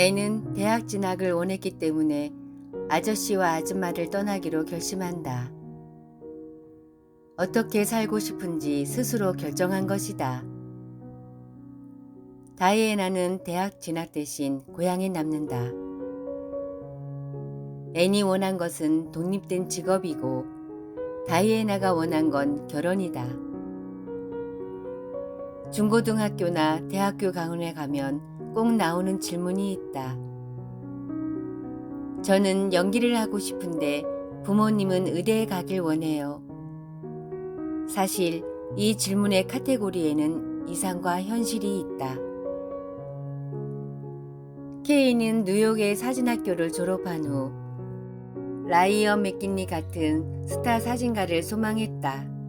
애는 대학 진학을 원했기 때문에 아저씨와 아줌마를 떠나기로 결심한다. 어떻게 살고 싶은지 스스로 결정한 것이다. 다이애나는 대학 진학 대신 고향에 남는다. 애니 원한 것은 독립된 직업이고 다이애나가 원한 건 결혼이다. 중고등학교나 대학교 강원에 가면 꼭 나오는 질문이 있다. 저는 연기를 하고 싶은데 부모님은 의대에 가길 원해요. 사실 이 질문의 카테고리에는 이상과 현실이 있다. 케이는 뉴욕의 사진학교를 졸업한 후 라이언 맥kin리 같은 스타 사진가를 소망했다.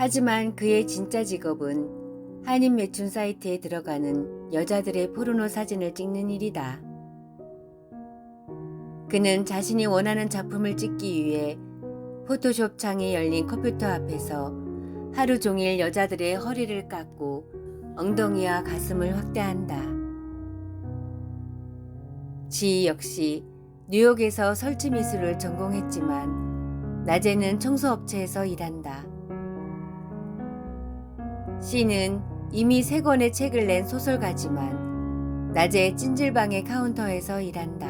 하지만 그의 진짜 직업은 한인 매춘 사이트에 들어가는 여자들의 포르노 사진을 찍는 일이다. 그는 자신이 원하는 작품을 찍기 위해 포토숍 창에 열린 컴퓨터 앞에서 하루 종일 여자들의 허리를 깎고 엉덩이와 가슴을 확대한다. 지 역시 뉴욕에서 설치 미술을 전공했지만 낮에는 청소업체에서 일한다. 씨는 이미 세 권의 책을 낸 소설가지만 낮에 찜질방의 카운터에서 일한다.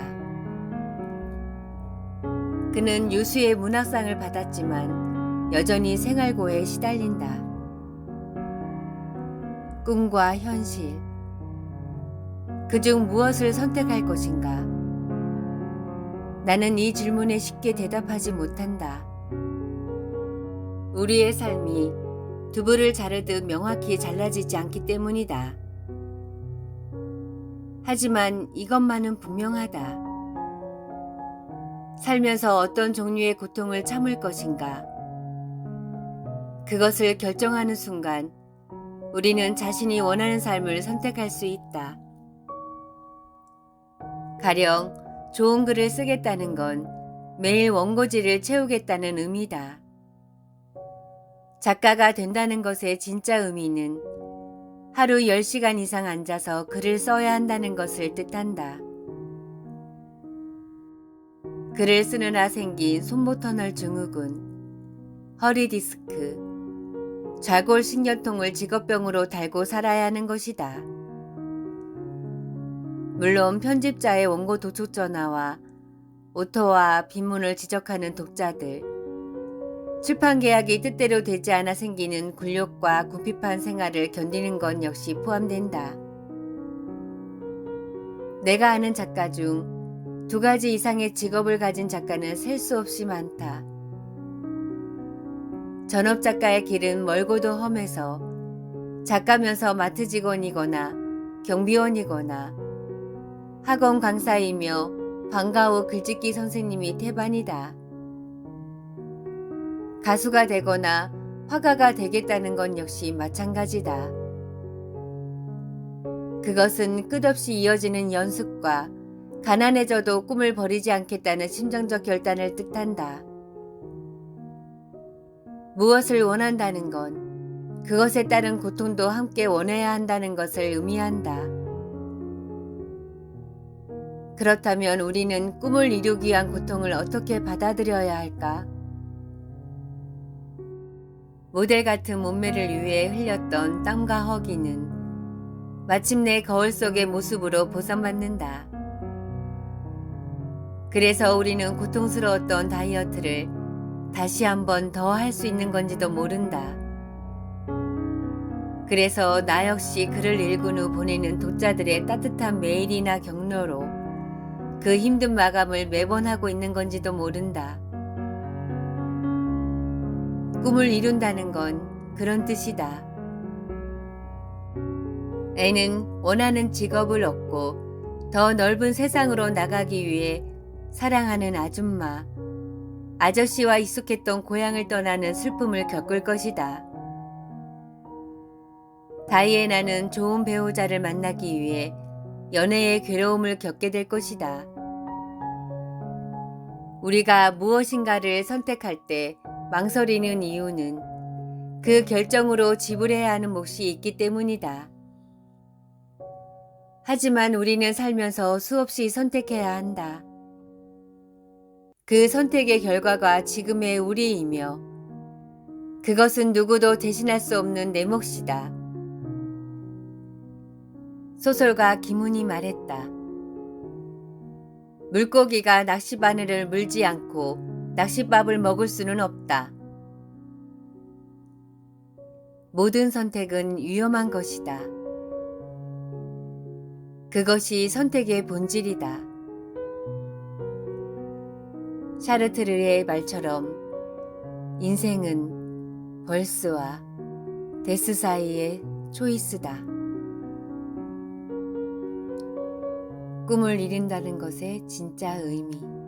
그는 유수의 문학상을 받았지만 여전히 생활고에 시달린다. 꿈과 현실. 그중 무엇을 선택할 것인가? 나는 이 질문에 쉽게 대답하지 못한다. 우리의 삶이 두부를 자르듯 명확히 잘라지지 않기 때문이다. 하지만 이것만은 분명하다. 살면서 어떤 종류의 고통을 참을 것인가. 그것을 결정하는 순간 우리는 자신이 원하는 삶을 선택할 수 있다. 가령 좋은 글을 쓰겠다는 건 매일 원고지를 채우겠다는 의미다. 작가가 된다는 것의 진짜 의미는 하루 10시간 이상 앉아서 글을 써야 한다는 것을 뜻한다. 글을 쓰느라 생긴 손모터널 증후군, 허리 디스크, 좌골 신경통을 직업병으로 달고 살아야 하는 것이다. 물론 편집자의 원고 도축 전화와 오토와 빈문을 지적하는 독자들, 출판 계약이 뜻대로 되지 않아 생기는 굴욕과 궁핍한 생활을 견디는 것 역시 포함된다. 내가 아는 작가 중 두 가지 이상의 직업을 가진 작가는 셀 수 없이 많다. 전업 작가의 길은 멀고도 험해서 작가면서 마트 직원이거나 경비원이거나 학원 강사이며 방과 후 글짓기 선생님이 태반이다. 가수가 되거나 화가가 되겠다는 건 역시 마찬가지다. 그것은 끝없이 이어지는 연습과 가난해져도 꿈을 버리지 않겠다는 심정적 결단을 뜻한다. 무엇을 원한다는 건 그것에 따른 고통도 함께 원해야 한다는 것을 의미한다. 그렇다면 우리는 꿈을 이루기 위한 고통을 어떻게 받아들여야 할까? 모델 같은 몸매를 위해 흘렸던 땀과 허기는 마침내 거울 속의 모습으로 보상받는다. 그래서 우리는 고통스러웠던 다이어트를 다시 한번 더 할 수 있는 건지도 모른다. 그래서 나 역시 글을 읽은 후 보내는 독자들의 따뜻한 메일이나 격려로 그 힘든 마감을 매번 하고 있는 건지도 모른다. 꿈을 이룬다는 건 그런 뜻이다. 애는 원하는 직업을 얻고 더 넓은 세상으로 나가기 위해 사랑하는 아줌마, 아저씨와 익숙했던 고향을 떠나는 슬픔을 겪을 것이다. 다이애나는 좋은 배우자를 만나기 위해 연애의 괴로움을 겪게 될 것이다. 우리가 무엇인가를 선택할 때 망설이는 이유는 그 결정으로 지불해야 하는 몫이 있기 때문이다. 하지만 우리는 살면서 수없이 선택해야 한다. 그 선택의 결과가 지금의 우리이며 그것은 누구도 대신할 수 없는 내 몫이다. 소설가 김훈이 말했다. 물고기가 낚시바늘을 물지 않고 낚싯밥을 먹을 수는 없다. 모든 선택은 위험한 것이다. 그것이 선택의 본질이다. 샤르트르의 말처럼 인생은 벌스와 데스 사이의 초이스다. 꿈을 이룬다는 것의 진짜 의미.